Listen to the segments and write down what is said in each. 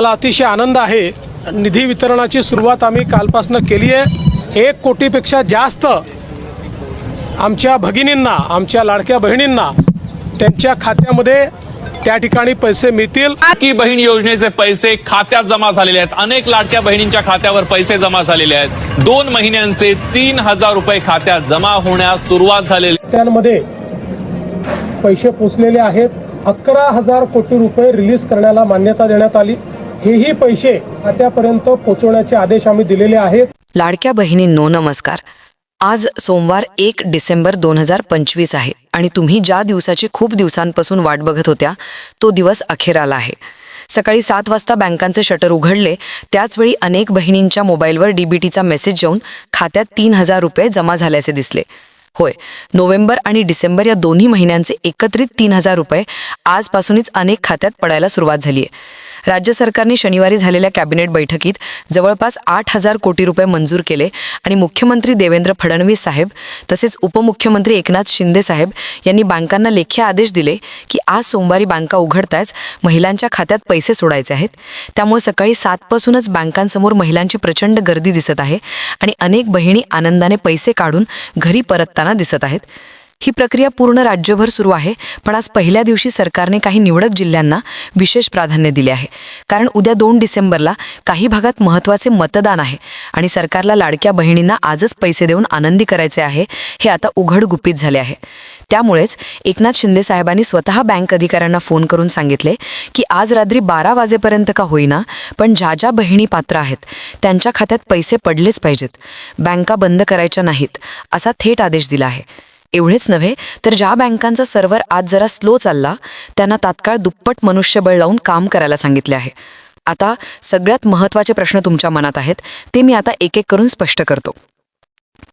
मला अतिशय आनंद आहे. निधी वितरणाची सुरुवात आम्ही कालपासून केली आहे. एक कोटीपेक्षा जास्त आमच्या भगिनींना आमच्या लाडक्या बहिणींना त्यांच्या खात्यामध्ये त्या ठिकाणी पैसे मिळतील. लाडकी बहीण योजनेचे पैसे खात्यात जमा झालेले आहेत. अनेक लाडक्या बहिणींच्या खात्यावर पैसे जमा झालेले आहेत. दोन महिन्यांचे तीन हजार रुपये खात्यात जमा होण्यास सुरुवात झालेली. खात्यांमध्ये पैसे पोचलेले आहेत. अकरा हजार कोटी रुपये रिलीज करण्याला मान्यता देण्यात आली. हेही पैसे खात्यापर्यंत पोहोचवण्याचे आदेश आम्ही दिलेले आहेत. लाडक्या बहिणींनो नमस्कार. आज सोमवार एक डिसेंबर दोन हजार पंचवीस आहे आणि तुम्ही ज्या दिवसाची खूप दिवसांपासून वाट बघत होत्या तो दिवस अखेर आला आहे. सकाळी सात वाजता बँकांचे शटर उघडले त्याचवेळी अनेक बहिणींच्या मोबाईलवर डीबीटीचा मेसेज येऊन खात्यात तीन हजार रुपये जमा झाल्याचे दिसले. होय नोव्हेंबर आणि डिसेंबर या दोन्ही महिन्यांचे एकत्रित तीन हजार रुपये आजपासूनच अनेक खात्यात पडायला सुरुवात झाली आहे राज्य सरकारने शनिवारी झालेल्या कॅबिनेट बैठकीत जवळपास आठ हजार कोटी रुपये मंजूर केले आणि मुख्यमंत्री देवेंद्र फडणवीस साहेब तसेच उपमुख्यमंत्री एकनाथ शिंदे साहेब यांनी बँकांना लेखी आदेश दिले की आज सोमवारी बँका उघडताच महिलांच्या खात्यात पैसे सोडायचे आहेत. त्यामुळे सकाळी सातपासूनच बँकांसमोर महिलांची प्रचंड गर्दी दिसत आहे आणि अनेक बहिणी आनंदाने पैसे काढून घरी परतताना दिसत आहेत. ही प्रक्रिया पूर्ण राज्यभर सुरू आहे पण आज पहिल्या दिवशी सरकारने काही निवडक जिल्ह्यांना विशेष प्राधान्य दिले आहे. कारण उद्या दोन डिसेंबरला काही भागात महत्त्वाचे मतदान आहे आणि सरकारला लाडक्या बहिणींना आजच पैसे देऊन आनंदी करायचे आहे हे आता उघड गुपित झाले आहे. त्यामुळेच एकनाथ शिंदे साहेबांनी स्वतः बँक अधिकाऱ्यांना फोन करून सांगितले की आज रात्री बारा वाजेपर्यंत का होईना पण ज्या ज्या बहिणी पात्र आहेत त्यांच्या खात्यात पैसे पडलेच पाहिजेत. बँका बंद करायच्या नाहीत असा थेट आदेश दिला आहे. एवढेच नव्हे तर ज्या बँकांचा सर्व्हर आज जरा स्लो चालला त्यांना तात्काळ दुप्पट मनुष्यबळ लावून काम करायला सांगितले आहे. आता सगळ्यात महत्त्वाचे प्रश्न तुमच्या मनात आहेत ते मी आता एक एक करून स्पष्ट करतो.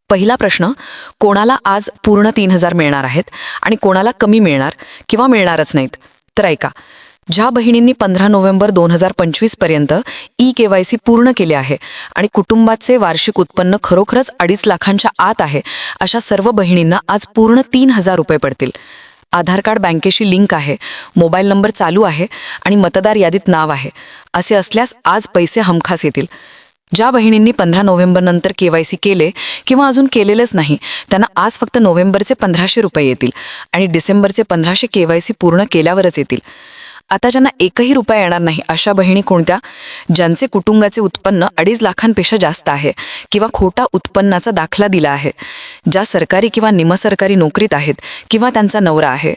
पहिला प्रश्न कोणाला आज पूर्ण तीन हजार मिळणार आहेत आणि कोणाला कमी मिळणार किंवा मिळणारच नाहीत? तर ऐका ज्या बहिणींनी पंधरा नोव्हेंबर दोन हजार पंचवीसपर्यंत ई के वाय सी पूर्ण केले आहे आणि कुटुंबाचे वार्षिक उत्पन्न खरोखरच अडीच लाखांच्या आत आहे अशा सर्व बहिणींना आज पूर्ण तीन हजार रुपये पडतील. आधार कार्ड बँकेशी लिंक आहे मोबाईल नंबर चालू आहे आणि मतदार यादीत नाव आहे. असे असल्यास आज पैसे हमखास येतील. ज्या बहिणींनी पंधरा नोव्हेंबरनंतर के वाय सी केले किंवा अजून केलेलंच नाही त्यांना आज फक्त नोव्हेंबरचे पंधराशे रुपये येतील आणि डिसेंबरचे पंधराशे के वाय सी पूर्ण केल्यावरच येतील. आता ज्यांना एकही रुपया येणार नाही अशा बहिणी कोणत्या? ज्यांचे कुटुंबाचे उत्पन्न अडीच लाखांपेक्षा जास्त आहे किंवा खोटा उत्पन्नाचा दाखला दिला आहे ज्या सरकारी किंवा निमसरकारी नोकरीत आहेत किंवा त्यांचा नवरा आहे.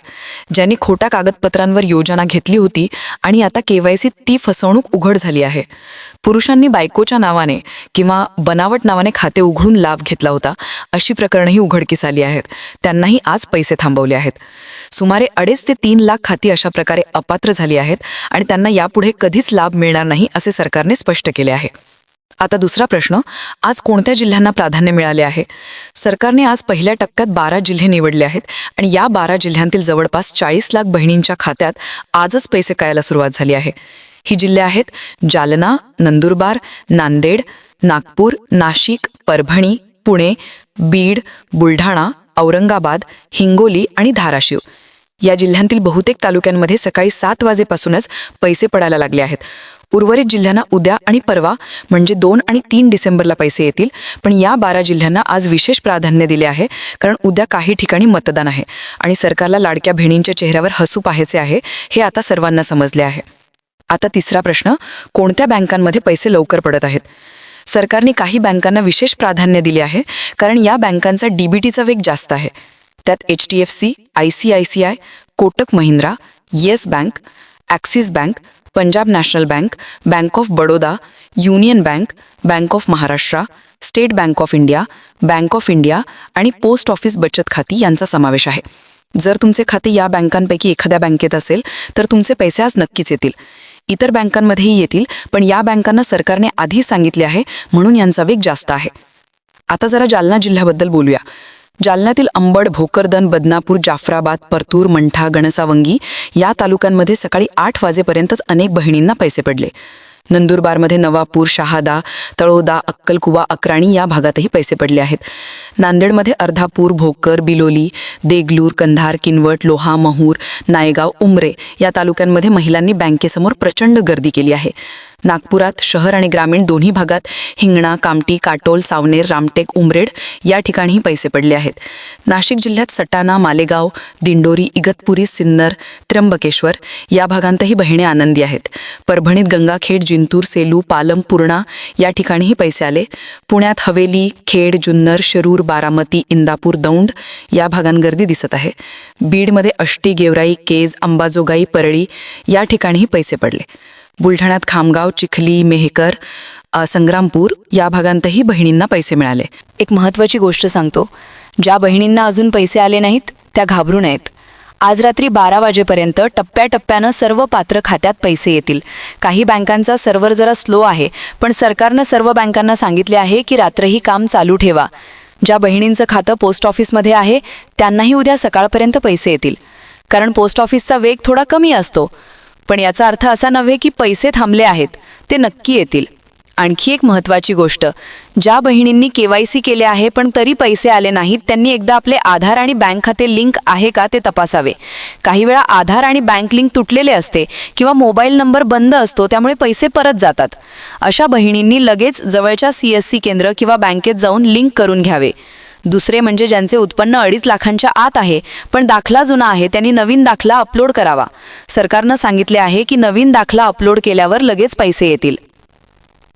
ज्यांनी खोट्या कागदपत्रांवर योजना घेतली होती आणि आता के वाय सीत ती फसवणूक उघड झाली आहे. पुरुषांनी बायकोच्या नावाने किंवा बनावट नावाने खाते उघडून लाभ घेतला होता अशी प्रकरणही उघडकीस आली आहेत. त्यांनाही आज पैसे थांबवले आहेत. सुमारे अडीच ते तीन लाख खाती अशा प्रकारे अपात्र झाली आहेत आणि त्यांना यापुढे कधीच लाभ मिळणार नाही असे सरकारने स्पष्ट केले आहे. आता दुसरा प्रश्न आज कोणत्या जिल्ह्यांना प्राधान्य मिळाले आहे? सरकारने आज पहिल्या टप्प्यात बारा जिल्हे निवडले आहेत आणि या बारा जिल्ह्यांतील जवळपास चाळीस लाख बहिणींच्या खात्यात आजच पैसे कायला सुरुवात झाली आहे. ही जिल्हे आहेत जालना नंदुरबार नांदेड नागपूर नाशिक परभणी पुणे बीड बुलढाणा औरंगाबाद हिंगोली आणि धाराशिव. या जिल्ह्यांतील बहुतेक तालुक्यांमध्ये सकाळी सात वाजेपासूनच पैसे पडायला लागले आहेत. उर्वरित जिल्ह्यांना उद्या आणि परवा म्हणजे दोन आणि तीन डिसेंबरला पैसे येतील पण या बारा जिल्ह्यांना आज विशेष प्राधान्य दिले आहे कारण उद्या काही ठिकाणी मतदान आहे आणि सरकारला लाडक्या बहिणींच्या चेहऱ्यावर हसू पाहायचे आहे हे आता सर्वांना समजले आहे. आता तिसरा प्रश्न कोणत्या बँकांमध्ये पैसे लवकर पडत आहेत? सरकारने काही बँकांना विशेष प्राधान्य दिले आहे कारण या बँकांचा डीबीटीचा वेग जास्त आहे. त्यात H D F C I C I C I Kotak Mahindra Yes bank Axis bank Punjab national bank bank of Baroda union bank bank of Maharashtra state bank of India bank of India आणि post office बचत खाती यांचा समावेश आहे. जर तुमचे खाते या बँकांपैकी एखाद्या बँकेत असेल तर तुमचे पैसे आज नक्कीच येतील. इतर बँकांमध्येही येतील पण या बँकांना सरकारने आधी सांगितले आहे म्हणून यांचा वेग जास्त आहे. आता जरा जालना जिल्ह्याबद्दल बोलूया. जालन्यातील अंबड भोकरदन बदनापूर जाफराबाद परतूर मंठा गणसावंगी या तालुक्यांमध्ये सकाळी आठ वाजेपर्यंतच अनेक बहिणींना पैसे पडले. नंदुरबारमध्ये नवापूर शहादा तळोदा अक्कलकुवा अक्राणी या भागातही पैसे पडले आहेत. नांदेडमध्ये अर्धापूर भोकर बिलोली देगलूर कंधार किनवट लोहा महूर नायगाव उमरे या तालुक्यांमध्ये महिलांनी बँकेसमोर प्रचंड गर्दी केली आहे. नागपुरात शहर आणि ग्रामीण दोन्ही भागात हिंगणा कामटी काटोल सावनेर रामटेक उमरेड या ठिकाणीही पैसे पडले आहेत. नाशिक जिल्ह्यात सटाणा मालेगाव दिंडोरी इगतपुरी सिन्नर त्र्यंबकेश्वर या भागांतही बहिणी आनंदी आहेत. परभणीत गंगाखेड जिंतूर सेलू पालम पूर्णा या ठिकाणीही पैसे आले. पुण्यात हवेली खेड जुन्नर शिरूर बारामती इंदापूर दौंड या भागांगर्दी दिसत आहे. बीडमध्ये अष्टी गेवराई केज अंबाजोगाई परळी या ठिकाणीही पैसे पडले. बुलढाण्यात खामगाव चिखली मेहकर संग्रामपूर या भागांतही बहिणींना पैसे मिळाले. एक महत्त्वाची गोष्ट सांगतो. ज्या बहिणींना अजून पैसे आले नाहीत त्या घाबरू नयेत. आज रात्री बारा वाजेपर्यंत टप्प्याटप्प्यानं सर्व पात्र खात्यात पैसे येतील. काही बँकांचा सर्व्हर जरा स्लो आहे पण सरकारनं सर्व बँकांना सांगितले आहे की रात्रही काम चालू ठेवा. ज्या बहिणींचं खातं पोस्ट ऑफिसमध्ये आहे त्यांनाही उद्या सकाळपर्यंत पैसे येतील. कारण पोस्ट ऑफिसचा वेग थोडा कमी असतो. पण याचा अर्थ असा नव्हे की पैसे थांबले आहेत ते नक्की येतील. आणखी एक महत्त्वाची गोष्ट ज्या बहिणींनी के वाय सी केले आहे पण तरी पैसे आले नाहीत त्यांनी एकदा आपले आधार आणि बँक खाते लिंक आहे का ते तपासावे. काही वेळा आधार आणि बँक लिंक तुटलेले असते किंवा मोबाईल नंबर बंद असतो त्यामुळे पैसे परत जातात. अशा बहिणींनी लगेच जवळच्या सी एस सी केंद्र किंवा बँकेत जाऊन लिंक करून घ्यावे. दुसरे म्हणजे ज्यांचे उत्पन्न अडीच लाखांच्या आत आहे पण दाखला जुना आहे त्यांनी नवीन दाखला अपलोड करावा. सरकारनं सांगितले आहे की नवीन दाखला अपलोड केल्यावर लगेच पैसे येतील.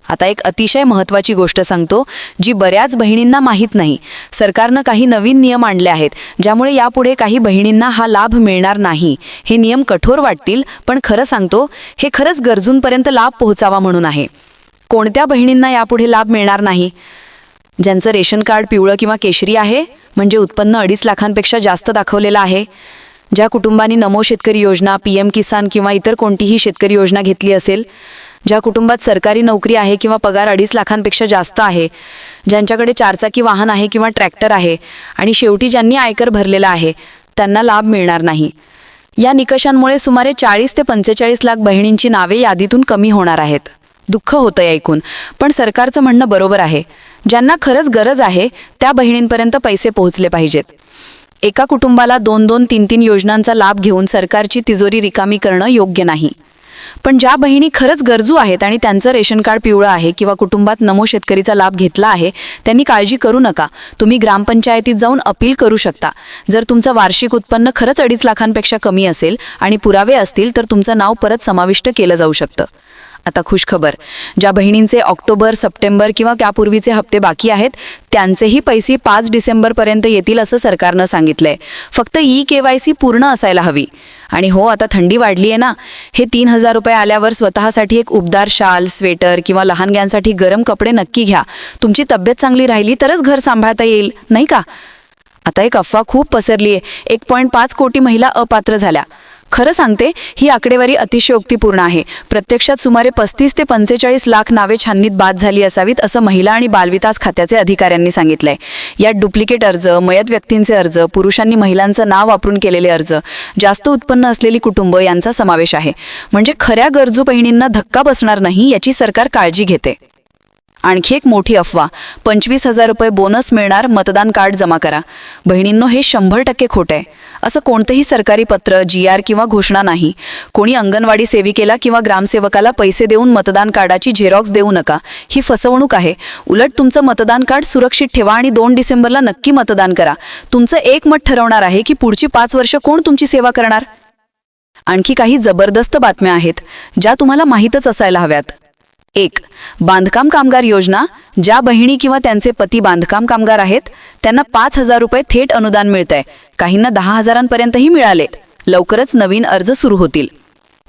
आता एक अतिशय महत्त्वाची गोष्ट सांगतो जी बऱ्याच बहिणींना माहीत नाही. सरकारनं काही नवीन नियम आणले आहेत ज्यामुळे यापुढे काही बहिणींना हा लाभ मिळणार नाही. हे नियम कठोर वाटतील पण खरं सांगतो हे खरंच गरजूंपर्यंत लाभ पोहोचावा म्हणून आहे. कोणत्या बहिणींना यापुढे लाभ मिळणार नाही? ज्यांचं रेशन कार्ड पिवळं किंवा केशरी आहे म्हणजे उत्पन्न अडीच लाखांपेक्षा जास्त दाखवलेलं आहे. ज्या कुटुंबांनी नमो शेतकरी योजना पी एम किसान किंवा इतर कोणतीही शेतकरी योजना घेतली असेल ज्या कुटुंबात सरकारी नोकरी आहे किंवा पगार अडीच लाखांपेक्षा जास्त आहे ज्यांच्याकडे चारचाकी वाहन आहे किंवा ट्रॅक्टर आहे आणि शेवटी ज्यांनी आयकर भरलेला आहे त्यांना लाभ मिळणार नाही. या निकषांमुळे सुमारे चाळीस ते पंचेचाळीस लाख बहिणींची नावे यादीतून कमी होणार आहेत. दुःख होतं ऐकून. पण सरकारचं म्हणणं बरोबर आहे. ज्यांना खरंच गरज आहे त्या बहिणींपर्यंत पैसे पोहोचले पाहिजेत. एका कुटुंबाला दोन दोन तीन तीन योजनांचा लाभ घेऊन सरकारची तिजोरी रिकामी करणं योग्य नाही. पण ज्या बहिणी खरंच गरजू आहेत आणि त्यांचं रेशन कार्ड पिवळं आहे किंवा कुटुंबात नमो शेतकरीचा लाभ घेतला आहे त्यांनी काळजी करू नका. तुम्ही ग्रामपंचायतीत जाऊन अपील करू शकता. जर तुमचं वार्षिक उत्पन्न खरंच अडीच लाखांपेक्षा कमी असेल आणि पुरावे असतील तर तुमचं नाव परत समाविष्ट केलं जाऊ शकतं. आता खुशखबर. ज्या बहिणींचे ऑक्टोबर सप्टेंबर किंवा त्यापूर्वीचे हप्ते बाकी आहेत त्यांचेही पैसे पाच डिसेंबरपर्यंत येतील असं सरकारनं सांगितलंय. फक्त ई के वाय सी पूर्ण असायला हवी. आणि हो आता थंडी वाढली आहे ना. हे तीन हजार रुपये आल्यावर स्वतःसाठी एक उबदार शाल स्वेटर किंवा लहानग्यांसाठी गरम कपडे नक्की घ्या. तुमची तब्येत चांगली राहिली तरच घर सांभाळता येईल नाही का? आता एक अफवा खूप पसरली आहे एक पॉईंट पाच कोटी महिला अपात्र झाल्या. खरं सांगते ही आकडेवारी अतिशयोक्तीपूर्ण आहे. प्रत्यक्षात सुमारे पस्तीस ते पंचेचाळीस लाख नावे छाननीत बाद झाली असावीत असं महिला आणि बालविकास खात्याचे अधिकाऱ्यांनी सांगितलंय. यात डुप्लिकेट अर्ज मयत व्यक्तींचे अर्ज पुरुषांनी महिलांचं नाव वापरून केलेले अर्ज जास्त उत्पन्न असलेली कुटुंब यांचा समावेश आहे. म्हणजे खऱ्या गरजू बहिणींना धक्का बसणार नाही याची सरकार काळजी घेते. आणखी एक मोठी अफवा. पंचवीस हजार रुपये बोनस मिळणार मतदान कार्ड जमा करा. बहिणींनो हे शंभर टक्के खोटं आहे. असं कोणतंही सरकारी पत्र जी आर किंवा घोषणा नाही. कोणी अंगणवाडी सेविकेला किंवा ग्रामसेवकाला पैसे देऊन मतदान कार्डाची झेरॉक्स देऊ नका. ही फसवणूक आहे. उलट तुमचं मतदान कार्ड सुरक्षित ठेवा आणि दोन डिसेंबरला नक्की मतदान करा. तुमचं एक मत ठरवणार आहे की पुढची पाच वर्ष कोण तुमची सेवा करणार? आणखी काही जबरदस्त बातम्या आहेत ज्या तुम्हाला माहीतच असायला हव्यात. एक बांधकाम कामगार योजना ज्या बहिणी किंवा त्यांचे पती बांधकाम कामगार आहेत त्यांना पाच हजार रुपये थेट अनुदान मिळतंय. काहींना दहा हजारांपर्यंतही मिळाले लवकरच नवीन अर्ज सुरू होतील.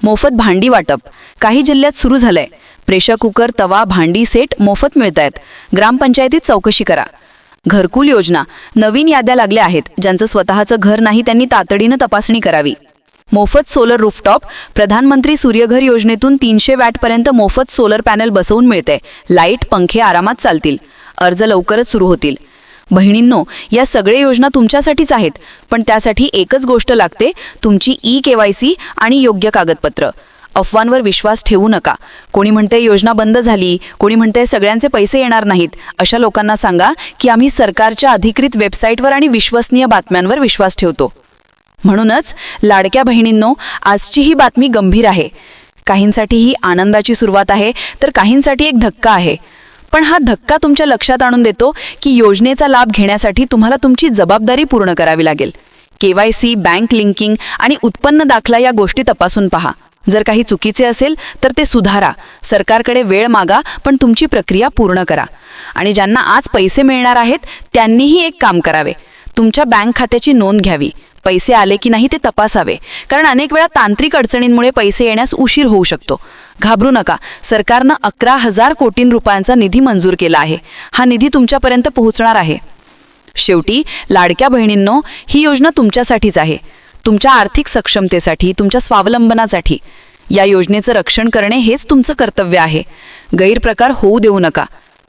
मोफत भांडी वाटप. काही जिल्ह्यात सुरू झालंय. प्रेशर कुकर तवा भांडी सेट मोफत मिळत आहेत ग्रामपंचायतीत चौकशी करा. घरकुल योजना. नवीन याद्या लागल्या आहेत. ज्यांचं स्वतःचं घर नाही त्यांनी तातडीनं तपासणी करावी. मोफत सोलर रूफटॉप प्रधानमंत्री सूर्यघर योजनेतून तीनशे वॅटपर्यंत मोफत सोलर पॅनल बसवून मिळते. लाइट पंखे आरामात चालतील. अर्ज लवकरच सुरू होतील. बहिणींनो या सगळे योजना तुमच्यासाठीच आहेत पण त्यासाठी एकच गोष्ट लागते तुमची ई के वाय सी आणि योग्य कागदपत्र. अफवांवर विश्वास ठेवू नका. कोणी म्हणते योजना बंद झाली कोणी म्हणते सगळ्यांचे पैसे येणार नाहीत अशा लोकांना सांगा की आम्ही सरकारच्या अधिकृत वेबसाईटवर आणि विश्वसनीय बातम्यांवर विश्वास ठेवतो. म्हणूनच लाडक्या बहिणींनो आजची ही बातमी गंभीर आहे. काहींसाठी ही आनंदाची सुरुवात आहे तर काहींसाठी एक धक्का आहे. पण हा धक्का तुमच्या लक्षात आणून देतो की योजनेचा लाभ घेण्यासाठी तुम्हाला तुमची जबाबदारी पूर्ण करावी लागेल. K Y C bank linking आणि उत्पन्न दाखला या गोष्टी तपासून पहा. जर काही चुकीचे असेल तर ते सुधारा. सरकारकडे वेळ मागा पण तुमची प्रक्रिया पूर्ण करा. आणि ज्यांना आज पैसे मिळणार आहेत त्यांनीही एक काम करावे. तुमच्या बँक खात्याची नोंद घ्यावी. पैसे आले की नाही ते तपासावे. कारण अनेक वेळा तांत्रिक अडचणींमुळे पैसे येण्यास उशीर होऊ शकतो. घाबरू नका. सरकारनं अकरा हजार कोटी रुपयांचा निधी मंजूर केला आहे. हा निधी तुमच्यापर्यंत पोहोचणार आहे. शेवटी लाडक्या बहिणींनो ही योजना तुमच्यासाठीच आहे. तुमच्या आर्थिक सक्षमतेसाठी तुमच्या स्वावलंबनासाठी. या योजनेचं रक्षण करणे हेच तुमचं कर्तव्य आहे. गैरप्रकार होऊ देऊ नका.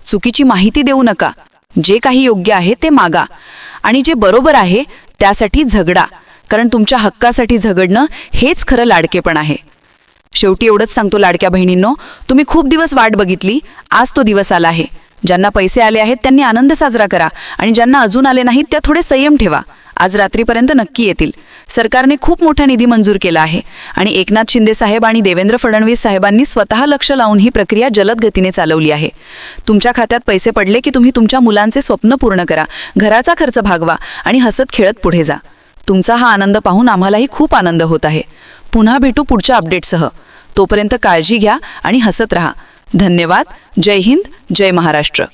चुकीची माहिती देऊ नका. जे काही योग्य आहे ते मागा. आणि जे बरोबर आहे त्यासाठी झगडा कारण तुमच्या हक्कासाठी झगडणं हेच खरं लाडकेपण आहे. शेवटी एवढंच सांगतो लाडक्या बहिणींनो तुम्ही खूप दिवस वाट बघितली आज तो दिवस आला आहे. ज्यांना पैसे आले आहेत त्यांनी आनंद साजरा करा आणि ज्यांना अजून आले नाहीत त्या थोडे संयम ठेवा. आज रात्रीपर्यंत नक्की येतील. सरकारने खूप मोठा निधी मंजूर केला आहे आणि एकनाथ शिंदे साहेब आणि देवेंद्र फडणवीस साहेबांनी स्वतः लक्ष लावून ही प्रक्रिया जलद गतीने चालवली आहे. तुमच्या खात्यात पैसे पडले की तुम्ही तुमच्या मुलांचे स्वप्न पूर्ण करा घराचा खर्च भागवा आणि हसत खेळत पुढे जा. तुमचा हा आनंद पाहून आम्हालाही खूप आनंद होत आहे. पुन्हा भेटू पुढच्या अपडेटसह. तोपर्यंत काळजी घ्या आणि हसत रहा. धन्यवाद. जय हिंद. जय महाराष्ट्र.